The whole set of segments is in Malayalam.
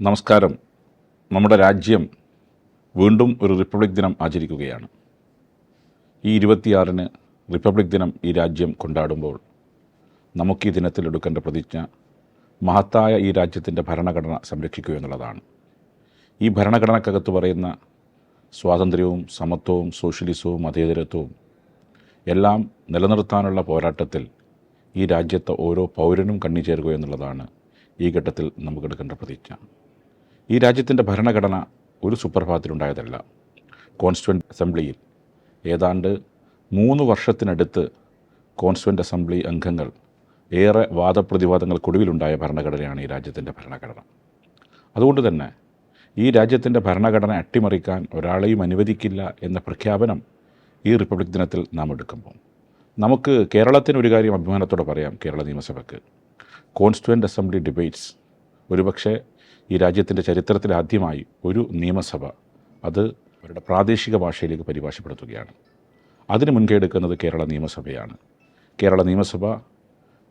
നമസ്കാരം. നമ്മുടെ രാജ്യം വീണ്ടും ഒരു റിപ്പബ്ലിക് ദിനം ആചരിക്കുകയാണ്. ഈ ഇരുപത്തിയാറിന് റിപ്പബ്ലിക് ദിനം ഈ രാജ്യം കൊണ്ടാടുമ്പോൾ നമുക്ക് ഈ ദിനത്തിൽ എടുക്കേണ്ട പ്രതിജ്ഞ മഹത്തായ ഈ രാജ്യത്തിന്റെ ഭരണഘടന സംരക്ഷിക്കുക എന്നുള്ളതാണ്. ഈ ഭരണഘടനക്കകത്ത് പറയുന്ന സ്വാതന്ത്ര്യവും സമത്വവും സോഷ്യലിസവും മതേതരത്വവും എല്ലാം നിലനിർത്താനുള്ള പോരാട്ടത്തിൽ ഈ രാജ്യത്തെ ഓരോ പൗരനും കണ്ണിചേരുക എന്നുള്ളതാണ് ഈ ഘട്ടത്തിൽ നമുക്ക് എടുക്കേണ്ട പ്രതിജ്ഞ. ഈ രാജ്യത്തിന്റെ ഭരണഘടന ഒരു സുപ്രഭാതത്തിലുണ്ടായതല്ല കോൺസ്റ്റുവന്റ് അസംബ്ലിയിൽ ഏതാണ്ട് മൂന്ന് വർഷത്തിനടുത്ത് കോൺസ്റ്റുവന്റ് അസംബ്ലി അംഗങ്ങൾ ഏറെ വാദപ്രതിവാദങ്ങൾക്കൊടുവിലുണ്ടായ ഭരണഘടനയാണ് ഈ രാജ്യത്തിന്റെ ഭരണഘടന. അതുകൊണ്ട് തന്നെ ഈ രാജ്യത്തിന്റെ ഭരണഘടന അട്ടിമറിക്കാൻ ഒരാളെയും അനുവദിക്കില്ല എന്ന പ്രഖ്യാപനം ഈ റിപ്പബ്ലിക് ദിനത്തിൽ നാം എടുക്കുമ്പോൾ. നമുക്ക് കേരളത്തിന് ഒരു കാര്യം അഭിമാനത്തോടെ പറയാം കേരള നിയമസഭയ്ക്ക് കോൺസ്റ്റുവന്റ് അസംബ്ലി ഡിബേറ്റ്സ് ഒരുപക്ഷെ ഈ രാജ്യത്തിന്റെ ചരിത്രത്തിൽ ആദ്യമായി ഒരു നിയമസഭ അത് അവരുടെ പ്രാദേശിക ഭാഷയിലേക്ക് പരിഭാഷപ്പെടുത്തുകയാണ്. അതിന് മുൻകൈ എടുക്കുന്നത് കേരള നിയമസഭയാണ്. കേരള നിയമസഭ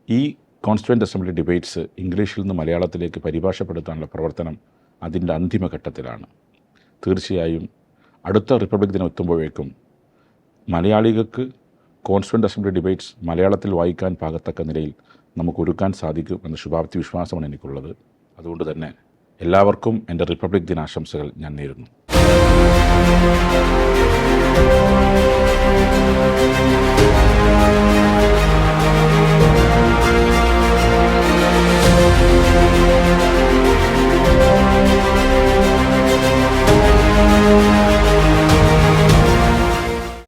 ഈ കോൺസ്റ്റുവന്റ് അസംബ്ലി ഡിബേറ്റ്സ് ഇംഗ്ലീഷിൽ നിന്ന് മലയാളത്തിലേക്ക് പരിഭാഷപ്പെടുത്താനുള്ള പ്രവർത്തനം അതിന്റെ അന്തിമഘട്ടത്തിലാണ് തീർച്ചയായും അടുത്ത റിപ്പബ്ലിക് ദിനം എത്തുമ്പോഴേക്കും മലയാളികൾക്ക് കോൺസ്റ്റുവന്റ് അസംബ്ലി ഡിബേറ്റ്സ് മലയാളത്തിൽ വായിക്കാൻ പാകത്തക്ക നിലയിൽ നമുക്ക് ഒരുക്കാൻ സാധിക്കും എന്ന ശുഭാപ്തി വിശ്വാസമാണ് എനിക്കുള്ളത്. അതുകൊണ്ട് തന്നെ എല്ലാവർക്കും എന്റെ റിപ്പബ്ലിക് ദിനാശംസകൾ ഞാൻ നേരുന്നു.